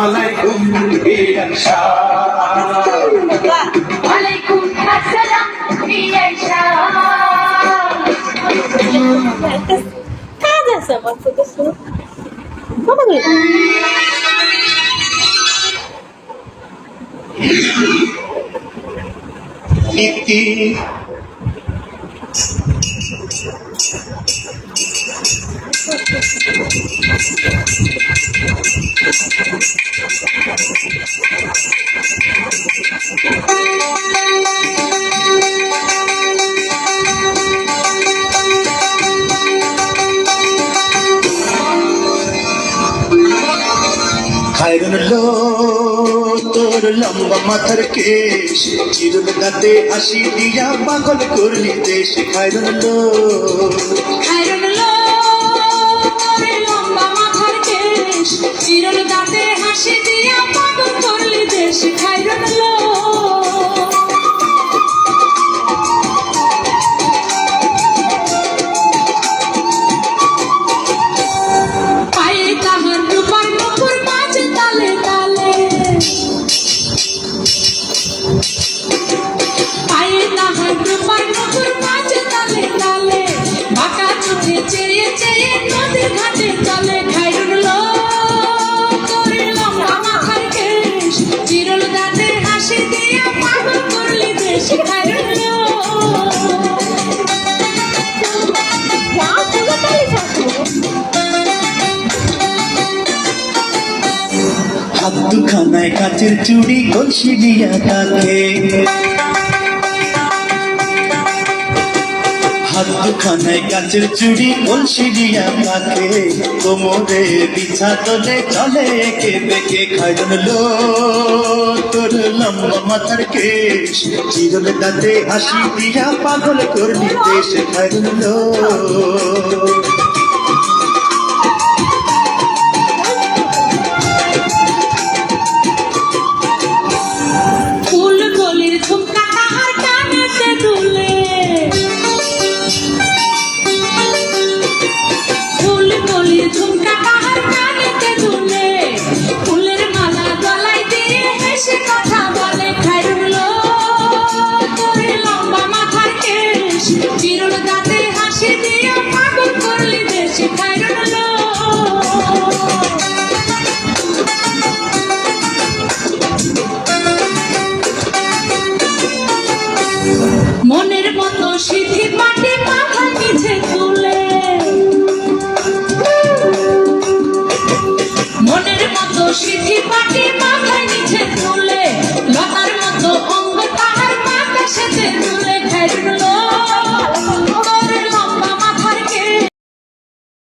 আলাইকুম বিয়ার শাহ ওয়ালাইকুম আসসালাম বিয়াইশা কাজ আছে আমার তো কিছু I gonna love তোর লম্বা মাথার কেশ। চিরুল দাঁতে হাসি দিয়া পাগল করলি দেশ খায়রুল দুখানায় কাচের চুড়ি কলসি দিয়া তাকে। হাত দুখানায় কাচের চুড়ি কলসি দিয়া তাকে। কোমরে বিছা তোলে চলে, একে বেঁকে খাইজন লো তোর লম্বা মাথার কেশ, চিরল দাঁতে হাসি দিয়া পাগল করলি, দেশ খাইজন Hoje tipo te bate